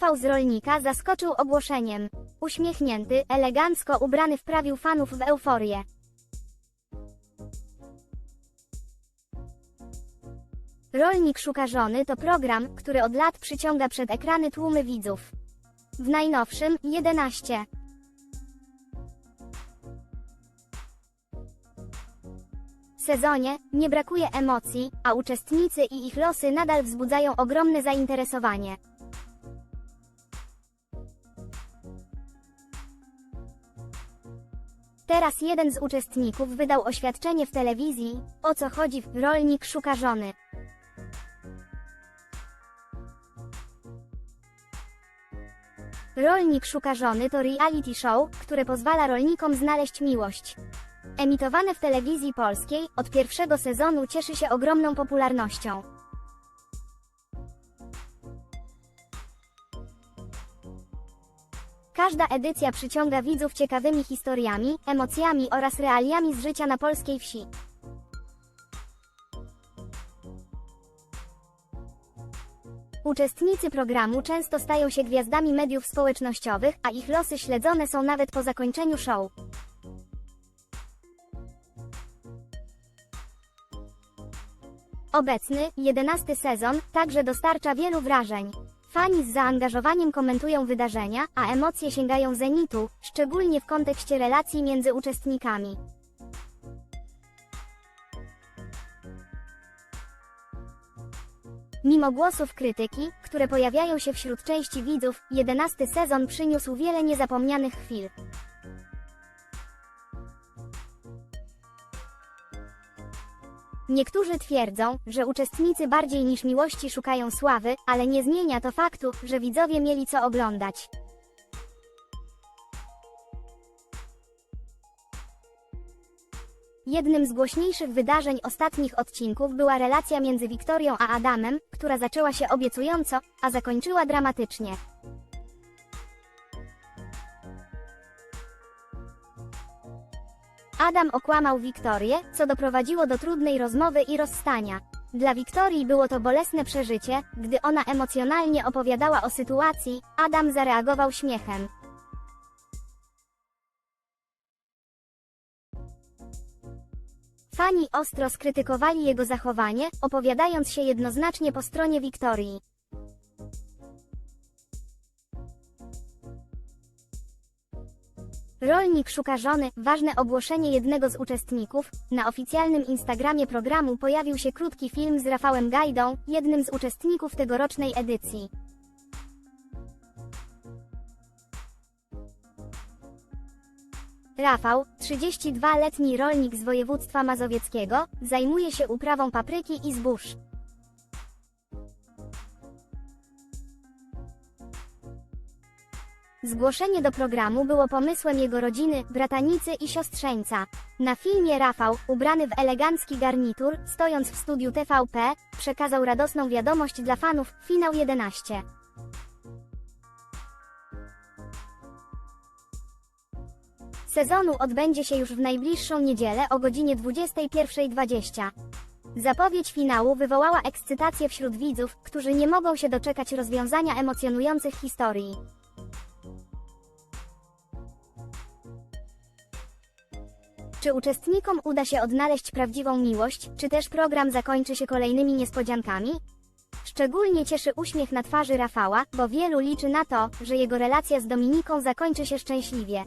Rafał z rolnika zaskoczył ogłoszeniem. Uśmiechnięty, elegancko ubrany wprawił fanów w euforię. Rolnik szuka żony to program, który od lat przyciąga przed ekrany tłumy widzów. W najnowszym 11 sezonie nie brakuje emocji, a uczestnicy i ich losy nadal wzbudzają ogromne zainteresowanie. Teraz jeden z uczestników wydał oświadczenie w telewizji, o co chodzi Rolnik szuka żony. Rolnik szuka żony to reality show, które pozwala rolnikom znaleźć miłość. Emitowane w telewizji polskiej, od pierwszego sezonu cieszy się ogromną popularnością. Każda edycja przyciąga widzów ciekawymi historiami, emocjami oraz realiami z życia na polskiej wsi. Uczestnicy programu często stają się gwiazdami mediów społecznościowych, a ich losy śledzone są nawet po zakończeniu show. Obecny, jedenasty sezon, także dostarcza wielu wrażeń. Fani z zaangażowaniem komentują wydarzenia, a emocje sięgają zenitu, szczególnie w kontekście relacji między uczestnikami. Mimo głosów krytyki, które pojawiają się wśród części widzów, jedenasty sezon przyniósł wiele niezapomnianych chwil. Niektórzy twierdzą, że uczestnicy bardziej niż miłości szukają sławy, ale nie zmienia to faktu, że widzowie mieli co oglądać. Jednym z głośniejszych wydarzeń ostatnich odcinków była relacja między Wiktorią a Adamem, która zaczęła się obiecująco, a zakończyła dramatycznie. Adam okłamał Wiktorię, co doprowadziło do trudnej rozmowy i rozstania. Dla Wiktorii było to bolesne przeżycie, gdy ona emocjonalnie opowiadała o sytuacji, Adam zareagował śmiechem. Fani ostro skrytykowali jego zachowanie, opowiadając się jednoznacznie po stronie Wiktorii. Rolnik szuka żony. Ważne ogłoszenie jednego z uczestników. Na oficjalnym Instagramie programu pojawił się krótki film z Rafałem Gajdą, jednym z uczestników tegorocznej edycji. Rafał, 32-letni rolnik z województwa mazowieckiego, zajmuje się uprawą papryki i zbóż. Zgłoszenie do programu było pomysłem jego rodziny, bratanicy i siostrzeńca. Na filmie Rafał, ubrany w elegancki garnitur, stojąc w studiu TVP, przekazał radosną wiadomość dla fanów, finał 11. Sezonu odbędzie się już w najbliższą niedzielę o godzinie 21.20. Zapowiedź finału wywołała ekscytację wśród widzów, którzy nie mogą się doczekać rozwiązania emocjonujących historii. Czy uczestnikom uda się odnaleźć prawdziwą miłość, czy też program zakończy się kolejnymi niespodziankami? Szczególnie cieszy uśmiech na twarzy Rafała, bo wielu liczy na to, że jego relacja z Dominiką zakończy się szczęśliwie.